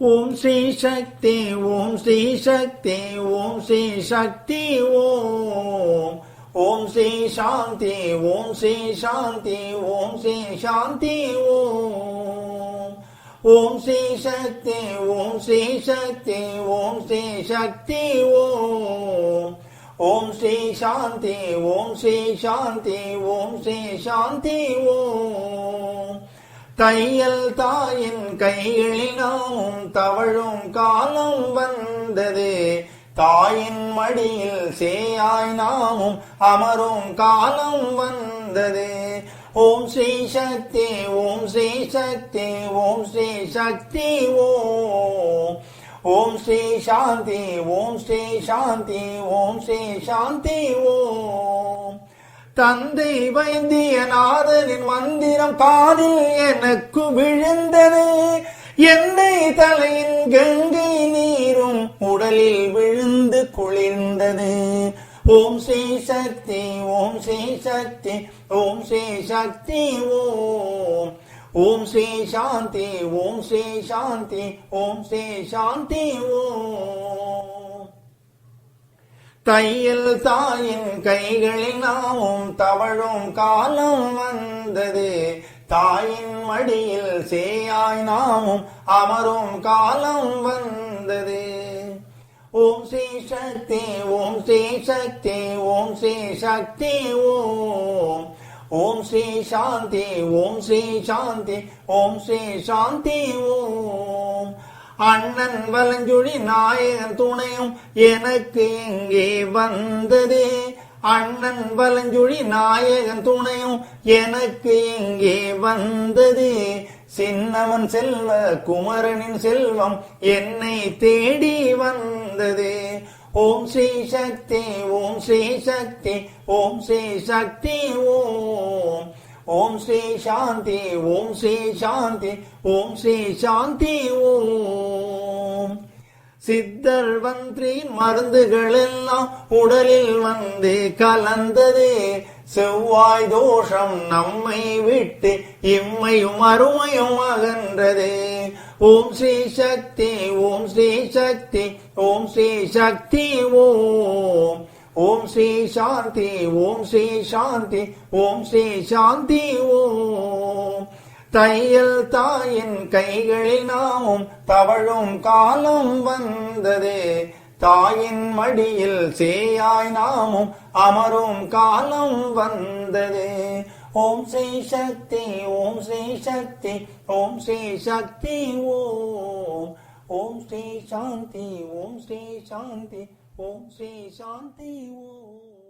ஓம் ஸ்ரீ சக்தி ஓம் ஸ்ரீ சக்தி ஓம் ஸ்ரீ சக்தி ஓம் ஓம் ஸ்ரீ சாந்தி ஓம் ஸ்ரீ சாந்தி ஓம் ஸ்ரீ சாந்தி ஓம் ஓம் ஸ்ரீ சக்தி ஓம் ஸ்ரீ சக்தி ஓம் ஸ்ரீ சக்தி ஓம் ஓம் ஸ்ரீ சாந்தி ஓம் ஸ்ரீ சாந்தி ஓம் ஸ்ரீ சாந்தி ஓம் தையல் தாயின் கைகளில் தவழும் காலம் வந்தது. தாயின் மடியில் சேயாய் நாமும் அமரும் காலம் வந்தது. ஓம் ஸ்ரீ சக்தி ஓம் ஸ்ரீ சக்தி ஓம் ஸ்ரீ சக்தி ஓம். ஓம் ஸ்ரீ சாந்தி ஓம் ஸ்ரீ சாந்தி ஓம் ஸ்ரீ சாந்தி ஓம். தந்தை வைத்தியநாதனின் மந்திரம் காதில் எனக்கு விழுந்தது. என்னை தலையின் கங்கை நீரும் உடலில் விழுந்து குளிர்ந்தது. ஓம் ஸ்ரீ சக்தி ஓம் ஸ்ரீ சக்தி ஓம் ஸ்ரீ சக்தி ஓம். ஓம் ஸ்ரீ சாந்தி ஓம் ஸ்ரீ சாந்தி ஓம் ஸ்ரீ சாந்தி ஓம். தையல் தாயின் கைகளில் நாமும் தவழும் காலம் வந்தது. தாயின் மடியில் சேயாய் நாமும் அமரும் காலம் வந்தது. ஓம் ஸ்ரீ சக்தி ஓம் ஸ்ரீ சக்தி ஓம் ஸ்ரீ சக்தி ஓம். ஓம் ஸ்ரீ சாந்தி ஓம் ஸ்ரீ சாந்தி ஓம் ஸ்ரீ சாந்தி ஓம். அண்ணன் வலஞ்சுழி நாயகன் துணையும் எனக்கு இங்கே வந்ததே. அண்ணன் வலஞ்சுழி நாயகன் துணையும் எனக்கு இங்கே வந்தது. சின்னவன் செல்வ குமரனின் செல்வம் என்னை தேடி வந்தது. ஓம் ஸ்ரீ சக்தி ஓம் ஸ்ரீ சக்தி ஓம் ஸ்ரீ சக்தி ஓம். ஓம் ஸ்ரீ சாந்தி ஓம் ஸ்ரீ சாந்தி ஓம் ஸ்ரீ சாந்தி ஓம். சித்தர் வந்திரி மருந்துகள் எல்லாம் உடலில் வந்து கலந்தது. செவ்வாய் தோஷம் நம்மை விட்டு இம்மையும் அருமையும் அகன்றது. ஓம் ஸ்ரீ சக்தி ஓம் ஸ்ரீ சக்தி ஓம் ஸ்ரீ சக்தி ஓம். ஓம் ஸ்ரீ சாந்தி ஓம் ஸ்ரீ சாந்தி ஓம் ஸ்ரீ சாந்தி ஓம். தையல் தாயின் கைகளில் நாமும் தவழும் காலம் வந்ததே. தாயின் மடியில் சேயாய் நாமும் அமரும் காலம் வந்ததே. ஓம் ஸ்ரீ சக்தி ஓம் ஸ்ரீ சக்தி ஓம் ஸ்ரீ சக்தி ஓம். ஓம் ஸ்ரீ சாந்தி ஓம் ஸ்ரீ சாந்தி. ஓம் ஸ்ரீ சாந்தி ஓம்